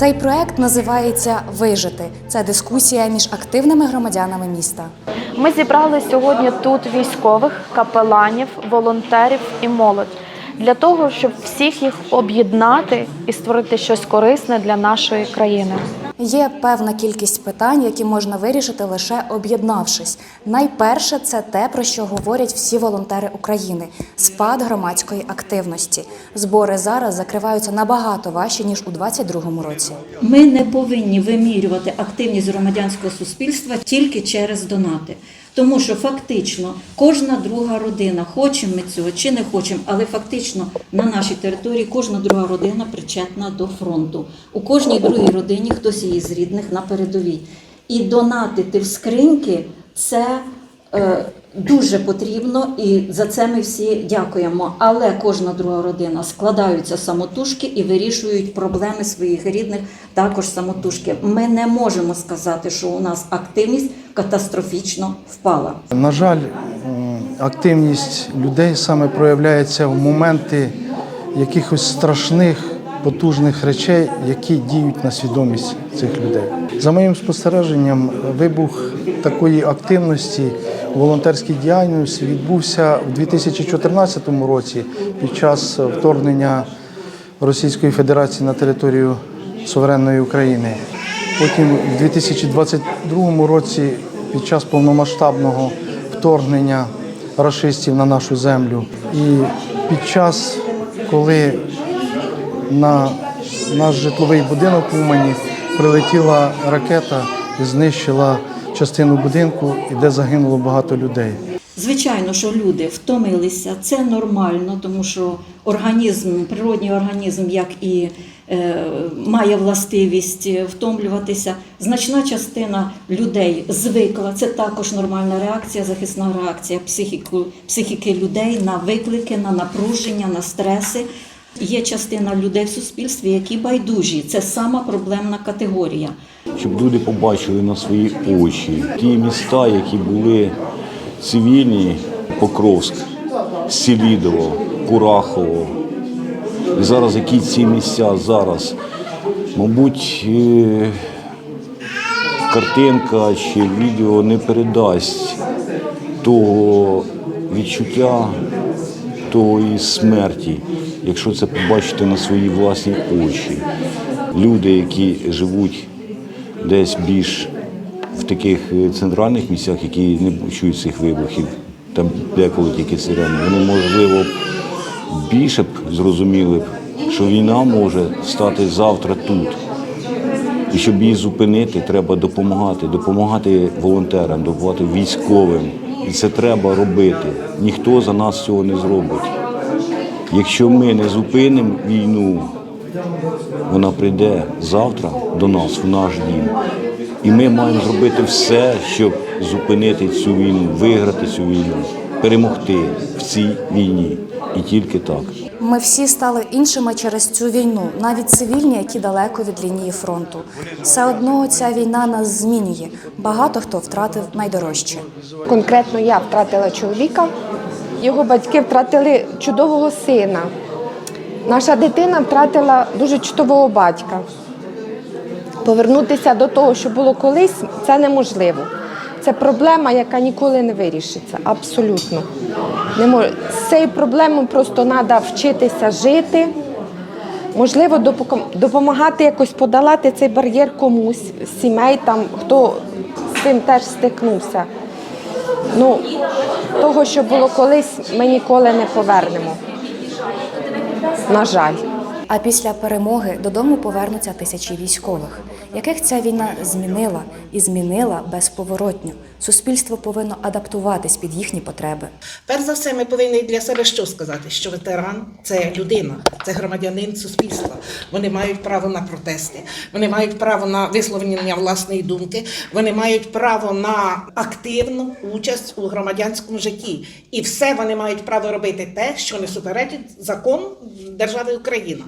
Цей проект називається Вижити. Це дискусія між активними громадянами міста. Ми зібрали сьогодні тут військових, капеланів, волонтерів і молодь для того, щоб всіх їх об'єднати і створити щось корисне для нашої країни. Є певна кількість питань, які можна вирішити лише об'єднавшись. Найперше це те, про що говорять всі волонтери України спад громадської активності. Збори зараз закриваються набагато важче ніж у 2022 році. Ми не повинні вимірювати активність громадянського суспільства тільки через донати. Тому що фактично кожна друга родина, хочемо ми цього чи не хочемо, але фактично на нашій території кожна друга родина причетна до фронту. У кожній другій родині хтось її з рідних на передовій. І донатити в скриньки це дуже потрібно, і за це ми всі дякуємо. Але кожна друга родина складаються самотужки і вирішують проблеми своїх рідних також самотужки. Ми не можемо сказати, що у нас активність катастрофічно впала. На жаль, активність людей саме проявляється в моменти якихось страшних, потужних речей, які діють на свідомість цих людей. За моїм спостереженням, вибух такої активності волонтерській діяльності відбувся в 2014 році під час вторгнення Російської Федерації на територію суверенної України. Потім у 2022 році, під час повномасштабного вторгнення рашистів на нашу землю, і під час, коли на наш житловий будинок в Умані прилетіла ракета і знищила частину будинку, і де загинуло багато людей. Звичайно, що люди втомилися, це нормально, тому що організм, природній організм, як і е, має властивість втомлюватися. Значна частина людей звикла. Це також нормальна реакція, захисна реакція психіку, психіки людей на виклики, на напруження, на стреси. Є частина людей в суспільстві, які байдужі. Це сама проблемна категорія. щоб люди побачили на свої очі ті міста, які були цивільні, Покровськ, Селідово, Курахово. І зараз які ці місця зараз, мабуть, е, картинка чи відео не передасть того відчуття, тої смерті, якщо це побачити на свої власні очі. Люди, які живуть десь більш в таких е, центральних місцях, які не чують цих вибухів, там деколи тільки сирени, вони можливо більше б зрозуміли б, що війна може стати завтра тут. І щоб її зупинити, треба допомагати, допомагати волонтерам, допомагати військовим. І це треба робити. Ніхто за нас цього не зробить. Якщо ми не зупинимо війну, вона прийде завтра до нас в наш дім. І ми маємо зробити все, щоб зупинити цю війну, виграти цю війну, перемогти в цій війні. І тільки так. Ми всі стали іншими через цю війну, навіть цивільні, які далеко від лінії фронту. Все одно ця війна нас змінює. Багато хто втратив найдорожче. Конкретно я втратила чоловіка, його батьки втратили чудового сина. Наша дитина втратила дуже чудового батька. Повернутися до того, що було колись, це неможливо. Це проблема, яка ніколи не вирішиться. Абсолютно. Не мож... З цією проблемою просто треба вчитися жити. Можливо, допомагати якось подолати цей бар'єр комусь сімей, там, хто з цим теж стикнувся. Ну, того, що було колись, ми ніколи не повернемо. На жаль. А після перемоги додому повернуться тисячі військових, яких ця війна змінила і змінила безповоротньо. Суспільство повинно адаптуватись під їхні потреби. Перш за все, ми повинні для себе що сказати? Що ветеран це людина, це громадянин суспільства. Вони мають право на протести, вони мають право на висловлення власної думки, вони мають право на активну участь у громадянському житті. І все вони мають право робити те, що не суперечить закону держави Україна.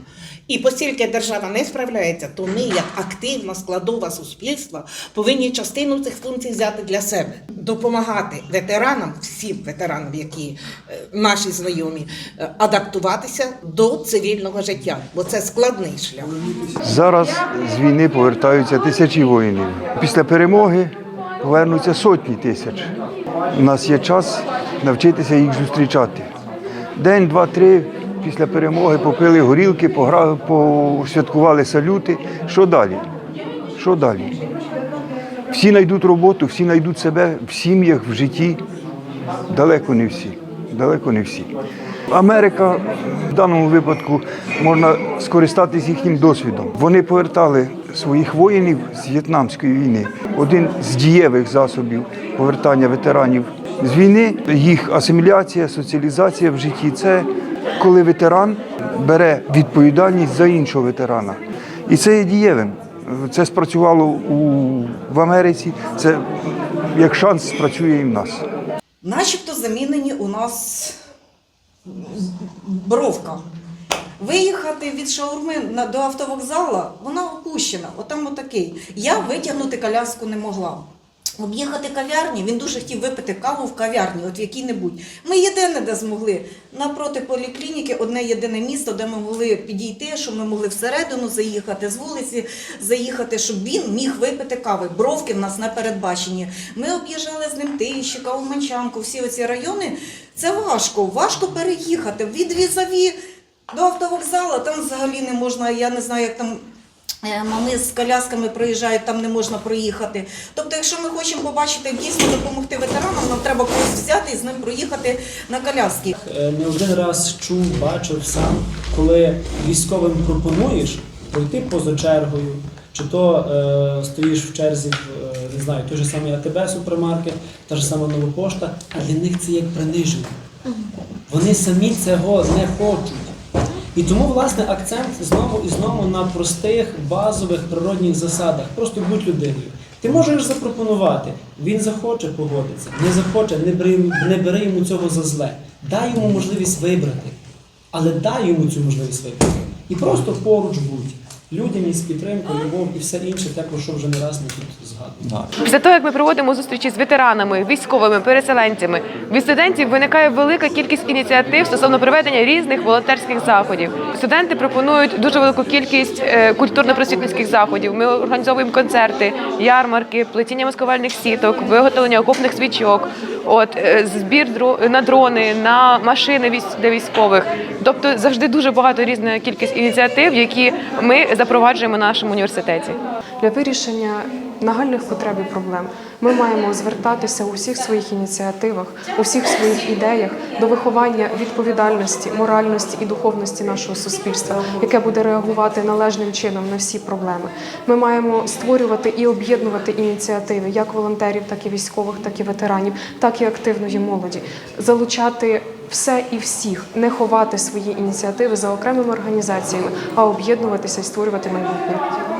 І оскільки держава не справляється, то ми, як активна складова суспільства, повинні частину цих функцій взяти для себе, допомагати ветеранам, всім ветеранам, які е, наші знайомі, е, адаптуватися до цивільного життя, бо це складний шлях. Зараз з війни повертаються тисячі воїнів. Після перемоги повернуться сотні тисяч. У нас є час навчитися їх зустрічати. День, два, три після перемоги попили горілки, погра- посвяткували салюти. Що далі? Що далі? Всі знайдуть роботу, всі знайдуть себе в сім'ях, в житті. Далеко не всі. Далеко не всі. Америка в даному випадку можна скористатись їхнім досвідом. Вони повертали своїх воїнів з В'єтнамської війни. Один з дієвих засобів повертання ветеранів з війни, їх асиміляція, соціалізація в житті це коли ветеран бере відповідальність за іншого ветерана. І це є дієвим. Це спрацювало у, в Америці, це як шанс спрацює і в нас. Начебто замінені у нас бровка. Виїхати від шаурми до автовокзала, вона опущена, отам отакий. Я витягнути коляску не могла. Об'їхати кав'ярні, він дуже хотів випити каву в кав'ярні, от в якій-небудь. Ми єдине, де змогли. Напроти поліклініки одне єдине місто, де ми могли підійти, щоб ми могли всередину заїхати, з вулиці заїхати, щоб він міг випити кави. Бровки в нас не передбачені. Ми об'їжджали з ним Тищика, Уманчанку, всі оці райони. Це важко, важко переїхати. Від візаві до автовокзалу, там взагалі не можна, я не знаю, як там. Е, Мами з колясками проїжджають, там не можна проїхати. Тобто, якщо ми хочемо побачити дійсно допомогти ветеранам, нам треба когось взяти і з ним проїхати на коляски. Е, Не один раз чув, бачив сам, коли військовим пропонуєш пройти поза чергою, чи то е, стоїш в черзі, в, е, не знаю, той же самий АТБ супермаркет, та ж сама нова пошта, а для них це як приниження. Вони самі цього не хочуть. І тому, власне, акцент знову і знову на простих, базових природних засадах. Просто будь людиною. Ти можеш запропонувати, він захоче погодиться, не захоче, не бери, не бери йому цього за зле. Дай йому можливість вибрати, але дай йому цю можливість вибрати. І просто поруч будь. Людяність, підтримка, любов і все інше, те, про що вже не раз ми тут згадували. Після того, як ми проводимо зустрічі з ветеранами, військовими, переселенцями, від студентів виникає велика кількість ініціатив стосовно проведення різних волонтерських заходів. Студенти пропонують дуже велику кількість е, культурно-просвітницьких заходів. Ми організовуємо концерти, ярмарки, плетіння маскувальних сіток, виготовлення окопних свічок, от е, збір дро- на дрони, на машини військ- для військових. Тобто завжди дуже багато різна кількість ініціатив, які ми запроваджуємо нашому університеті. Для вирішення нагальних потреб і проблем ми маємо звертатися у всіх своїх ініціативах, у всіх своїх ідеях до виховання відповідальності, моральності і духовності нашого суспільства, яке буде реагувати належним чином на всі проблеми. Ми маємо створювати і об'єднувати ініціативи як волонтерів, так і військових, так і ветеранів, так і активної молоді, залучати все і всіх, не ховати свої ініціативи за окремими організаціями, а об'єднуватися і створювати майбутнє.